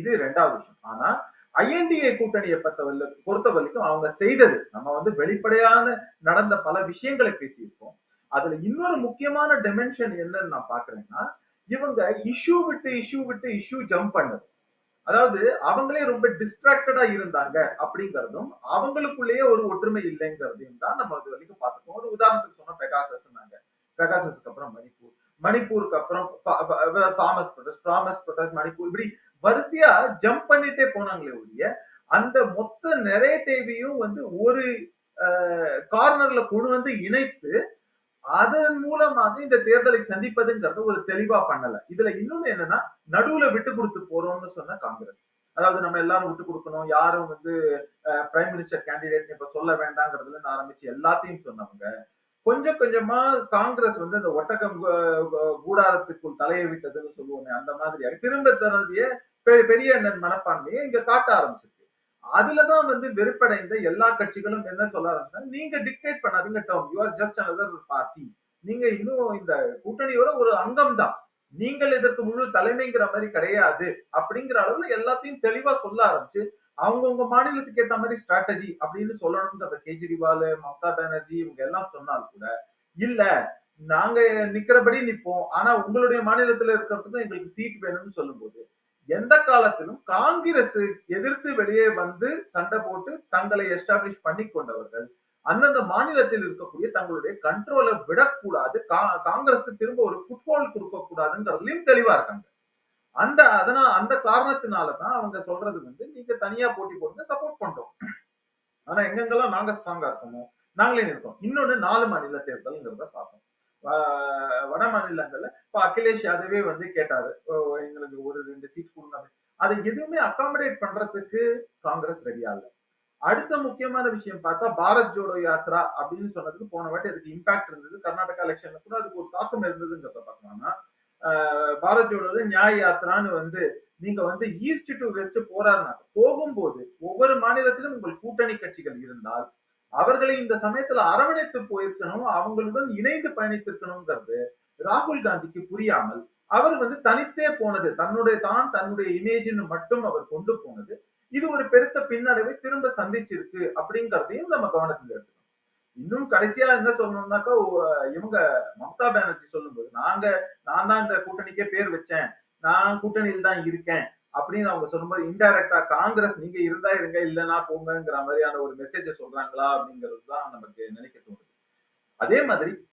இது ரெண்டாவது விஷயம். ஆனா ஐஎன்டிஏ கூட்டணியை பத்தவல்ல பொறுத்த வரைக்கும் அவங்க செய்தது நம்ம வந்து வெளிப்படையான நடந்த பல விஷயங்களை பேசியிருக்கோம். அதுல இன்னொரு முக்கியமான டிமென்ஷன் என்னன்னு நான் பாக்குறேன்னா இவங்க இஷ்யூ விட்டு இஷ்யூ விட்டு இஷ்யூ ஜம்ப் பண்ணது. அதாவது அவங்களே ரொம்ப டிஸ்ட்ராக்டடா இருந்தாங்க அப்படிங்கறதும் அவங்களுக்குள்ளேயே ஒரு ஒற்றுமை இல்லைங்கிறதையும் தான் நம்ம இது வரைக்கும் பார்த்துக்கோம் ஒரு உதாரணத்துக்கு சொன்னா பெகாசஸ் பெகாசஸ்க்கு அப்புறம் மணிப்பூர் மணிப்பூருக்கு அப்புறம் Thomas protest Thomas protest Manipur இப்படி வரிசையா ஜம்ப் பண்ணிட்டே போனாங்களே ஒழிய அந்த மொத்த நெரேட்டிவையும் வந்து ஒரு கார்னர்ல கொண்டு வந்து இணைத்து அதன் மூலமாக இந்த தேர்தலை சந்திப்பதுங்கிறத ஒரு தெளிவா பண்ணல. இதுல இன்னொன்னு என்னன்னா நடுவுல விட்டு கொடுத்து போறோம்னு சொன்ன காங்கிரஸ். அதாவது நம்ம எல்லாரும் விட்டு கொடுக்கணும் யாரும் வந்து பிரைம் மினிஸ்டர் கேண்டிடேட் இப்ப சொல்ல வேண்டாங்கிறதுல இருந்து ஆரம்பிச்சு எல்லாத்தையும் சொன்னவங்க. கொஞ்சம் கொஞ்சமா காங்கிரஸ் வந்து இந்த ஒட்டகம் கூடாரத்துக்குள் தலையை விட்டதுன்னு சொல்லுவோமே அந்த மாதிரியாக திரும்ப தன்னுடைய பெரிய மனப்பான்மையை இங்க காட்ட ஆரம்பிச்சிருக்கு. அதுலதான் வந்து வெறுப்படைந்த எல்லா கட்சிகளும் என்ன சொல்ல ஆரம்பிச்சா நீங்க டிக்டேட் பண்ணாதீங்க down you are just another party நீங்க இன்னும் இந்த கூட்டணியோட ஒரு அங்கம் தான் நீங்கள் இதற்கு முழு தலைமைங்கிற மாதிரி கிடையாது. அப்படிங்கிற அளவுல எல்லாத்தையும் தெளிவா சொல்ல ஆரம்பிச்சு அவங்கவுங்க மாநிலத்துக்கு ஏத்த மாதிரி ஸ்ட்ராட்டஜி அப்படின்னு சொல்லணும்ன்றத கெஜ்ரிவால் மம்தா பானர்ஜி இவங்க எல்லாம் சொன்னாலும் கூட இல்ல நாங்க நிக்கிறபடி நிப்போம். ஆனா உங்களுடைய மாநிலத்துல இருக்கிறதுக்கும் எங்களுக்கு சீட் வேணும்னு சொல்லும்போது எந்த காலத்திலும் காங்கிரஸ் எதிர்த்து வெளியே வந்து சண்டை போட்டு தங்களை எஸ்டாப்ளிஷ் பண்ணி கொண்டவர்கள் அந்தந்த மாநிலத்தில் இருக்கக்கூடிய தங்களுடைய கண்ட்ரோலை விடக்கூடாது காங்கிரஸ்க்கு திரும்ப ஒரு ஃபுட்பால் கொடுக்க கூடாதுங்கிறதுலயும் தெளிவா இருக்காங்க. அந்த அதனால அந்த காரணத்தினாலதான் அவங்க சொல்றது வந்து நீங்க தனியா போட்டி போடுங்க சப்போர்ட் பண்றோம். ஆனா எங்கெங்கெல்லாம் நாங்க ஸ்ட்ராங்கா இருக்கணும் நாங்களே இருக்கோம் இன்னொன்னு நாலு மாநில தேர்தல்ங்கிறத பார்ப்போம். வட மாநிலங்கள்ல இப்ப அகிலேஷ் யாதவே வந்து கேட்டாரு ரெண்டு சீட் கொடுங்க அதை எதுவுமே அகாமடேட் பண்றதுக்கு காங்கிரஸ் ரெடியா இல்லை அடுத்த முக்கியமான விஷயம் பார்த்தா பாரத் ஜோடோ யாத்ரா அப்படின்னு சொன்னதுக்கு போன வாட்டி அதுக்கு இம்பாக்ட் இருந்தது. கர்நாடகா எலெக்ஷன்ல கூட அதுக்கு ஒரு தாக்கம் இருந்ததுங்கிறத பார்த்தோம்னா பாரத் ஜோடோல நியாய யாத்திரான்னு வந்து நீங்க வந்து ஈஸ்ட் டு வெஸ்ட் போறாருனா போகும்போது ஒவ்வொரு மாநிலத்திலும் உங்கள் கூட்டணி கட்சிகள் இருந்தால் அவர்களை இந்த சமயத்துல அரவணைத்து போயிருக்கணும் அவங்களுடன் இணைந்து பயணித்திருக்கணுங்கிறது ராகுல் காந்திக்கு புரியாமல் அவர் வந்து தனித்தே போனது. தன்னுடைய தான் தன்னுடைய இமேஜ்னு மட்டும் அவர் கொண்டு போனது. இது ஒரு பெருத்த பின்னடைவை திரும்ப சந்திச்சிருக்கு அப்படிங்கிறதையும் நம்ம கவனத்தில் எடுத்துக்கணும். இன்னும் கடைசியா என்ன சொல்லணும்னாக்கா இவங்க மம்தா பானர்ஜி சொல்லும்போது நாங்க நான் தான் இந்த கூட்டணிக்கே பேர் வச்சேன். நான் கூட்டணியில் தான் இருக்கேன். அப்படின்னு அவங்க சொல்லும்போது இன்டைரக்டா காங்கிரஸ் நீங்க இருந்தா இருங்க இல்லைன்னா போங்கிற மாதிரியான ஒரு மெசேஜை சொல்றாங்களா? அப்படிங்கிறது தான் நமக்கு நினைக்க தோணுது. அதே மாதிரி